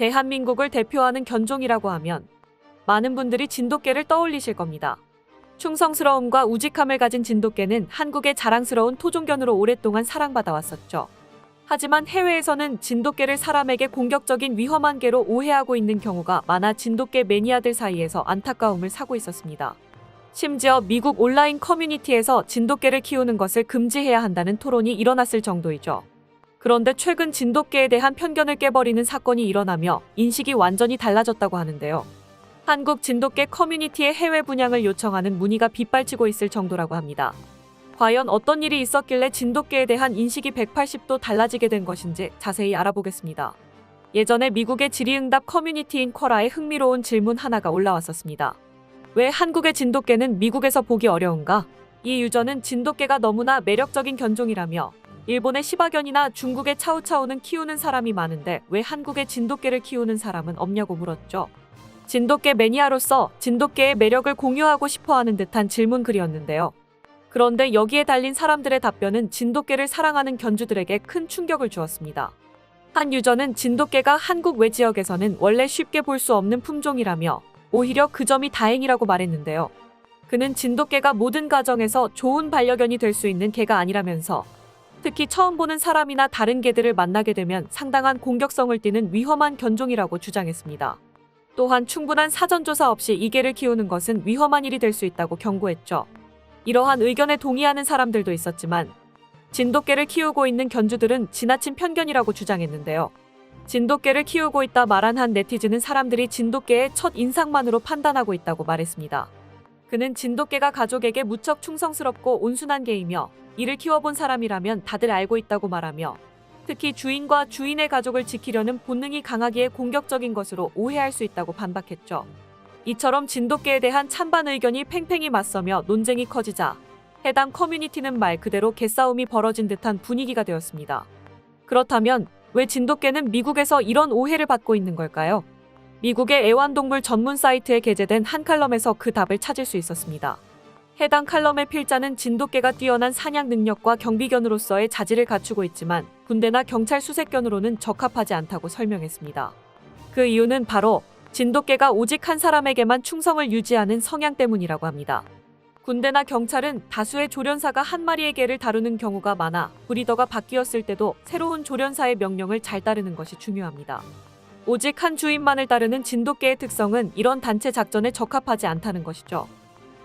대한민국을 대표하는 견종이라고 하면 많은 분들이 진돗개를 떠올리실 겁니다. 충성스러움과 우직함을 가진 진돗개는 한국의 자랑스러운 토종견으로 오랫동안 사랑받아 왔었죠. 하지만 해외에서는 진돗개를 사람에게 공격적인 위험한 개로 오해하고 있는 경우가 많아 진돗개 매니아들 사이에서 안타까움을 사고 있었습니다. 심지어 미국 온라인 커뮤니티에서 진돗개를 키우는 것을 금지해야 한다는 토론이 일어났을 정도이죠. 그런데 최근 진돗개에 대한 편견을 깨버리는 사건이 일어나며 인식이 완전히 달라졌다고 하는데요. 한국 진돗개 커뮤니티의 해외 분양을 요청하는 문의가 빗발치고 있을 정도라고 합니다. 과연 어떤 일이 있었길래 진돗개에 대한 인식이 180도 달라지게 된 것인지 자세히 알아보겠습니다. 예전에 미국의 질의응답 커뮤니티인 쿼라에 흥미로운 질문 하나가 올라왔었습니다. 왜 한국의 진돗개는 미국에서 보기 어려운가? 이 유저는 진돗개가 너무나 매력적인 견종이라며 일본의 시바견이나 중국의 차우차우는 키우는 사람이 많은데 왜 한국의 진돗개를 키우는 사람은 없냐고 물었죠. 진돗개 매니아로서 진돗개의 매력을 공유하고 싶어 하는 듯한 질문 글이었는데요. 그런데 여기에 달린 사람들의 답변은 진돗개를 사랑하는 견주들에게 큰 충격을 주었습니다. 한 유저는 진돗개가 한국 외 지역에서는 원래 쉽게 볼 수 없는 품종이라며 오히려 그 점이 다행이라고 말했는데요. 그는 진돗개가 모든 가정에서 좋은 반려견이 될 수 있는 개가 아니라면서 특히 처음 보는 사람이나 다른 개들을 만나게 되면 상당한 공격성을 띠는 위험한 견종이라고 주장했습니다. 또한 충분한 사전조사 없이 이 개를 키우는 것은 위험한 일이 될 수 있다고 경고했죠. 이러한 의견에 동의하는 사람들도 있었지만 진돗개를 키우고 있는 견주들은 지나친 편견이라고 주장했는데요. 진돗개를 키우고 있다 말한 한 네티즌은 사람들이 진돗개의 첫 인상만으로 판단하고 있다고 말했습니다. 그는 진돗개가 가족에게 무척 충성스럽고 온순한 개이며 이를 키워본 사람이라면 다들 알고 있다고 말하며 특히 주인과 주인의 가족을 지키려는 본능이 강하기에 공격적인 것으로 오해할 수 있다고 반박했죠. 이처럼 진돗개에 대한 찬반 의견이 팽팽히 맞서며 논쟁이 커지자 해당 커뮤니티는 말 그대로 개싸움이 벌어진 듯한 분위기가 되었습니다. 그렇다면 왜 진돗개는 미국에서 이런 오해를 받고 있는 걸까요? 미국의 애완동물 전문 사이트에 게재된 한 칼럼에서 그 답을 찾을 수 있었습니다. 해당 칼럼의 필자는 진돗개가 뛰어난 사냥 능력과 경비견으로서의 자질을 갖추고 있지만 군대나 경찰 수색견으로는 적합하지 않다고 설명했습니다. 그 이유는 바로 진돗개가 오직 한 사람에게만 충성을 유지하는 성향 때문이라고 합니다. 군대나 경찰은 다수의 조련사가 한 마리의 개를 다루는 경우가 많아 브리더가 바뀌었을 때도 새로운 조련사의 명령을 잘 따르는 것이 중요합니다. 오직 한 주인만을 따르는 진돗개의 특성은 이런 단체 작전에 적합하지 않다는 것이죠.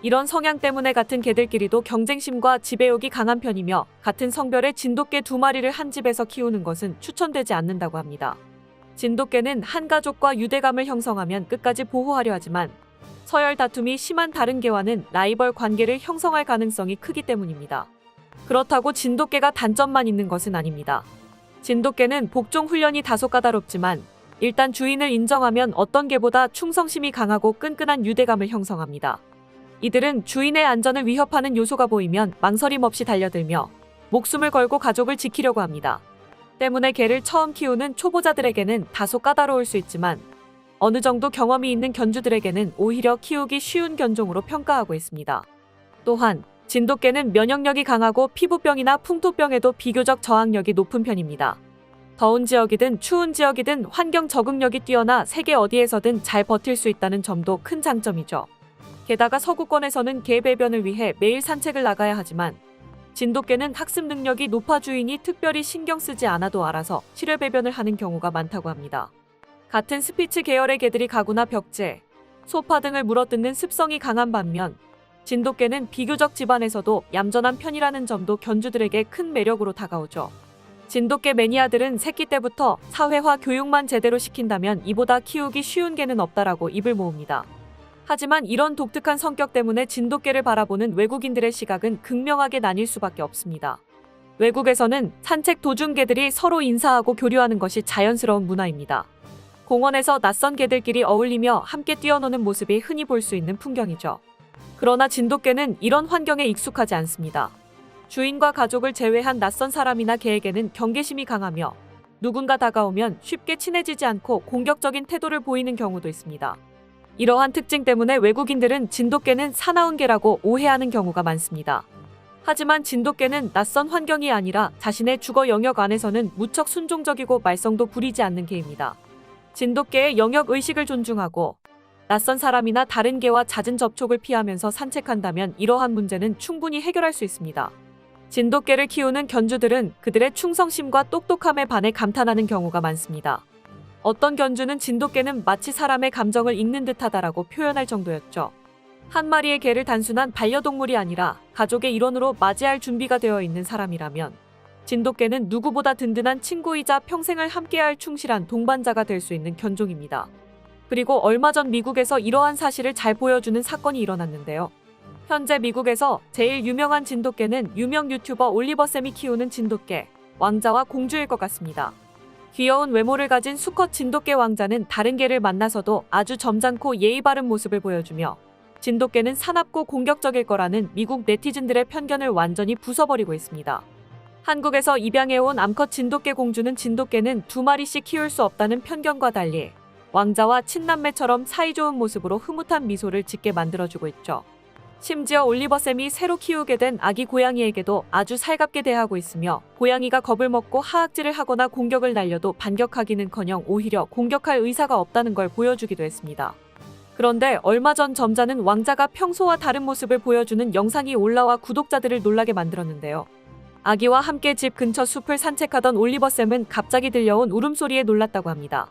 이런 성향 때문에 같은 개들끼리도 경쟁심과 지배욕이 강한 편이며 같은 성별의 진돗개 두 마리를 한 집에서 키우는 것은 추천되지 않는다고 합니다. 진돗개는 한 가족과 유대감을 형성하면 끝까지 보호하려 하지만 서열 다툼이 심한 다른 개와는 라이벌 관계를 형성할 가능성이 크기 때문입니다. 그렇다고 진돗개가 단점만 있는 것은 아닙니다. 진돗개는 복종 훈련이 다소 까다롭지만 일단 주인을 인정하면 어떤 개보다 충성심이 강하고 끈끈한 유대감을 형성합니다. 이들은 주인의 안전을 위협하는 요소가 보이면 망설임 없이 달려들며 목숨을 걸고 가족을 지키려고 합니다. 때문에 개를 처음 키우는 초보자들에게는 다소 까다로울 수 있지만 어느 정도 경험이 있는 견주들에게는 오히려 키우기 쉬운 견종으로 평가하고 있습니다. 또한 진돗개는 면역력이 강하고 피부병이나 풍토병에도 비교적 저항력이 높은 편입니다. 더운 지역이든 추운 지역이든 환경 적응력이 뛰어나 세계 어디에서든 잘 버틸 수 있다는 점도 큰 장점이죠. 게다가 서구권에서는 개 배변을 위해 매일 산책을 나가야 하지만 진돗개는 학습 능력이 높아 주인이 특별히 신경 쓰지 않아도 알아서 실외 배변을 하는 경우가 많다고 합니다. 같은 스피츠 계열의 개들이 가구나 벽제, 소파 등을 물어뜯는 습성이 강한 반면 진돗개는 비교적 집안에서도 얌전한 편이라는 점도 견주들에게 큰 매력으로 다가오죠. 진돗개 매니아들은 새끼 때부터 사회화 교육만 제대로 시킨다면 이보다 키우기 쉬운 개는 없다라고 입을 모읍니다. 하지만 이런 독특한 성격 때문에 진돗개를 바라보는 외국인들의 시각은 극명하게 나뉠 수밖에 없습니다. 외국에서는 산책 도중 개들이 서로 인사하고 교류하는 것이 자연스러운 문화입니다. 공원에서 낯선 개들끼리 어울리며 함께 뛰어노는 모습이 흔히 볼 수 있는 풍경이죠. 그러나 진돗개는 이런 환경에 익숙하지 않습니다. 주인과 가족을 제외한 낯선 사람이나 개에게는 경계심이 강하며 누군가 다가오면 쉽게 친해지지 않고 공격적인 태도를 보이는 경우도 있습니다. 이러한 특징 때문에 외국인들은 진돗개는 사나운 개라고 오해하는 경우가 많습니다. 하지만 진돗개는 낯선 환경이 아니라 자신의 주거 영역 안에서는 무척 순종적이고 말썽도 부리지 않는 개입니다. 진돗개의 영역 의식을 존중하고 낯선 사람이나 다른 개와 잦은 접촉을 피하면서 산책한다면 이러한 문제는 충분히 해결할 수 있습니다. 진돗개를 키우는 견주들은 그들의 충성심과 똑똑함에 반해 감탄하는 경우가 많습니다. 어떤 견주는 진돗개는 마치 사람의 감정을 읽는 듯하다라고 표현할 정도였죠. 한 마리의 개를 단순한 반려동물이 아니라 가족의 일원으로 맞이할 준비가 되어 있는 사람이라면 진돗개는 누구보다 든든한 친구이자 평생을 함께할 충실한 동반자가 될 수 있는 견종입니다. 그리고 얼마 전 미국에서 이러한 사실을 잘 보여주는 사건이 일어났는데요. 현재 미국에서 제일 유명한 진돗개는 유명 유튜버 올리버쌤이 키우는 진돗개, 왕자와 공주일 것 같습니다. 귀여운 외모를 가진 수컷 진돗개 왕자는 다른 개를 만나서도 아주 점잖고 예의 바른 모습을 보여주며 진돗개는 사납고 공격적일 거라는 미국 네티즌들의 편견을 완전히 부숴버리고 있습니다. 한국에서 입양해온 암컷 진돗개 공주는 진돗개는 두 마리씩 키울 수 없다는 편견과 달리 왕자와 친남매처럼 사이좋은 모습으로 흐뭇한 미소를 짓게 만들어주고 있죠. 심지어 올리버쌤이 새로 키우게 된 아기 고양이에게도 아주 살갑게 대하고 있으며 고양이가 겁을 먹고 하악질을 하거나 공격을 날려도 반격하기는커녕 오히려 공격할 의사가 없다는 걸 보여주기도 했습니다. 그런데 얼마 전 점자는 왕자가 평소와 다른 모습을 보여주는 영상이 올라와 구독자들을 놀라게 만들었는데요. 아기와 함께 집 근처 숲을 산책하던 올리버쌤은 갑자기 들려온 울음소리에 놀랐다고 합니다.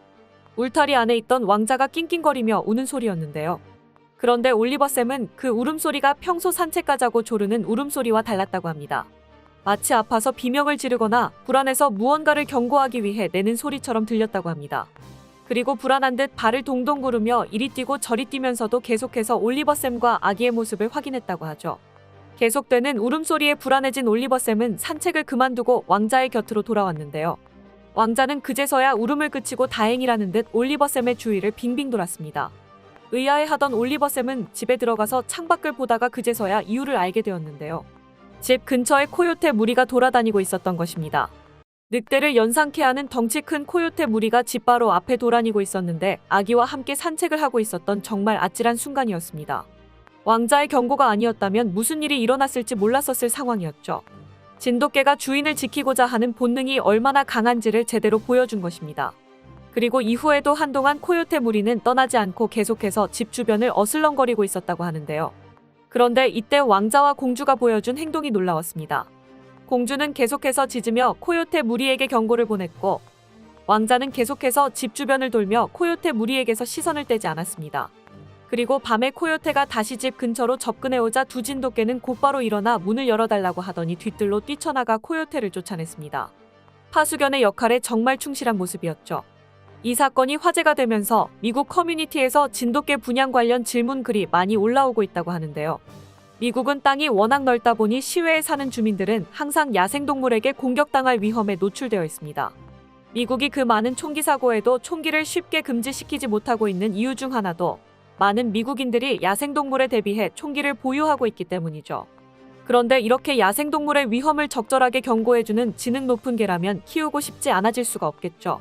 울타리 안에 있던 왕자가 낑낑거리며 우는 소리였는데요. 그런데 올리버쌤은 그 울음소리가 평소 산책 가자고 조르는 울음소리와 달랐다고 합니다. 마치 아파서 비명을 지르거나 불안해서 무언가를 경고하기 위해 내는 소리처럼 들렸다고 합니다. 그리고 불안한 듯 발을 동동 구르며 이리 뛰고 저리 뛰면서도 계속해서 올리버쌤과 아기의 모습을 확인했다고 하죠. 계속되는 울음소리에 불안해진 올리버쌤은 산책을 그만두고 왕자의 곁으로 돌아왔는데요. 왕자는 그제서야 울음을 그치고 다행이라는 듯 올리버쌤의 주위를 빙빙 돌았습니다. 의아해하던 올리버쌤은 집에 들어가서 창밖을 보다가 그제서야 이유를 알게 되었는데요. 집 근처에 코요테 무리가 돌아다니고 있었던 것입니다. 늑대를 연상케 하는 덩치 큰 코요테 무리가 집 바로 앞에 돌아다니고 있었는데 아기와 함께 산책을 하고 있었던 정말 아찔한 순간이었습니다. 왕자의 경고가 아니었다면 무슨 일이 일어났을지 몰랐었을 상황이었죠. 진돗개가 주인을 지키고자 하는 본능이 얼마나 강한지를 제대로 보여준 것입니다. 그리고 이후에도 한동안 코요테 무리는 떠나지 않고 계속해서 집 주변을 어슬렁거리고 있었다고 하는데요. 그런데 이때 왕자와 공주가 보여준 행동이 놀라웠습니다. 공주는 계속해서 짖으며 코요테 무리에게 경고를 보냈고 왕자는 계속해서 집 주변을 돌며 코요테 무리에게서 시선을 떼지 않았습니다. 그리고 밤에 코요테가 다시 집 근처로 접근해오자 두 진돗개는 곧바로 일어나 문을 열어달라고 하더니 뒤뜰로 뛰쳐나가 코요테를 쫓아냈습니다. 파수견의 역할에 정말 충실한 모습이었죠. 이 사건이 화제가 되면서 미국 커뮤니티에서 진돗개 분양 관련 질문 글이 많이 올라오고 있다고 하는데요. 미국은 땅이 워낙 넓다 보니 시외에 사는 주민들은 항상 야생동물에게 공격당할 위험에 노출되어 있습니다. 미국이 그 많은 총기 사고에도 총기를 쉽게 금지시키지 못하고 있는 이유 중 하나도 많은 미국인들이 야생동물에 대비해 총기를 보유하고 있기 때문이죠. 그런데 이렇게 야생동물의 위험을 적절하게 경고해주는 지능 높은 개라면 키우고 싶지 않아질 수가 없겠죠.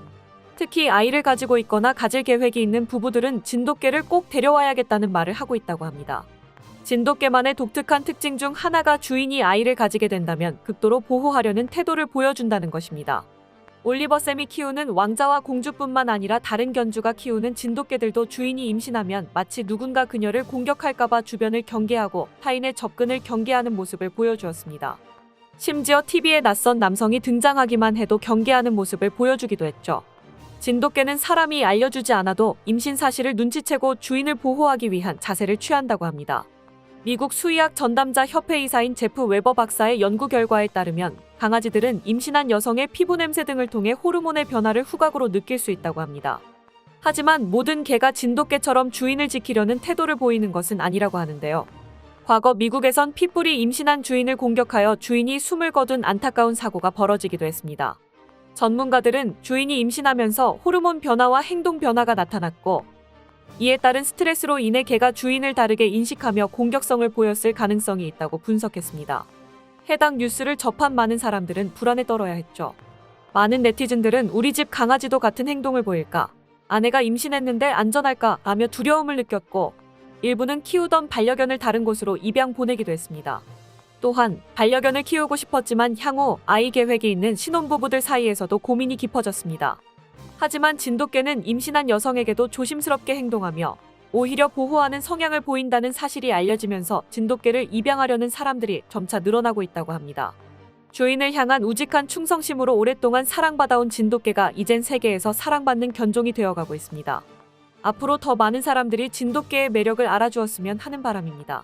특히 아이를 가지고 있거나 가질 계획이 있는 부부들은 진돗개를 꼭 데려와야겠다는 말을 하고 있다고 합니다. 진돗개만의 독특한 특징 중 하나가 주인이 아이를 가지게 된다면 극도로 보호하려는 태도를 보여준다는 것입니다. 올리버쌤이 키우는 왕자와 공주뿐만 아니라 다른 견주가 키우는 진돗개들도 주인이 임신하면 마치 누군가 그녀를 공격할까봐 주변을 경계하고 타인의 접근을 경계하는 모습을 보여주었습니다. 심지어 TV에 낯선 남성이 등장하기만 해도 경계하는 모습을 보여주기도 했죠. 진돗개는 사람이 알려주지 않아도 임신 사실을 눈치채고 주인을 보호하기 위한 자세를 취한다고 합니다. 미국 수의학 전담자 협회 이사인 제프 웨버 박사의 연구 결과에 따르면 강아지들은 임신한 여성의 피부 냄새 등을 통해 호르몬의 변화를 후각으로 느낄 수 있다고 합니다. 하지만 모든 개가 진돗개처럼 주인을 지키려는 태도를 보이는 것은 아니라고 하는데요. 과거 미국에선 핏불이 임신한 주인을 공격하여 주인이 숨을 거둔 안타까운 사고가 벌어지기도 했습니다. 전문가들은 주인이 임신하면서 호르몬 변화와 행동 변화가 나타났고 이에 따른 스트레스로 인해 개가 주인을 다르게 인식하며 공격성을 보였을 가능성이 있다고 분석했습니다. 해당 뉴스를 접한 많은 사람들은 불안에 떨어야 했죠. 많은 네티즌들은 우리 집 강아지도 같은 행동을 보일까? 아내가 임신했는데 안전할까? 라며 두려움을 느꼈고 일부는 키우던 반려견을 다른 곳으로 입양 보내기도 했습니다. 또한 반려견을 키우고 싶었지만 향후 아이 계획이 있는 신혼부부들 사이에서도 고민이 깊어졌습니다. 하지만 진돗개는 임신한 여성에게도 조심스럽게 행동하며 오히려 보호하는 성향을 보인다는 사실이 알려지면서 진돗개를 입양하려는 사람들이 점차 늘어나고 있다고 합니다. 주인을 향한 우직한 충성심으로 오랫동안 사랑받아온 진돗개가 이젠 세계에서 사랑받는 견종이 되어가고 있습니다. 앞으로 더 많은 사람들이 진돗개의 매력을 알아주었으면 하는 바람입니다.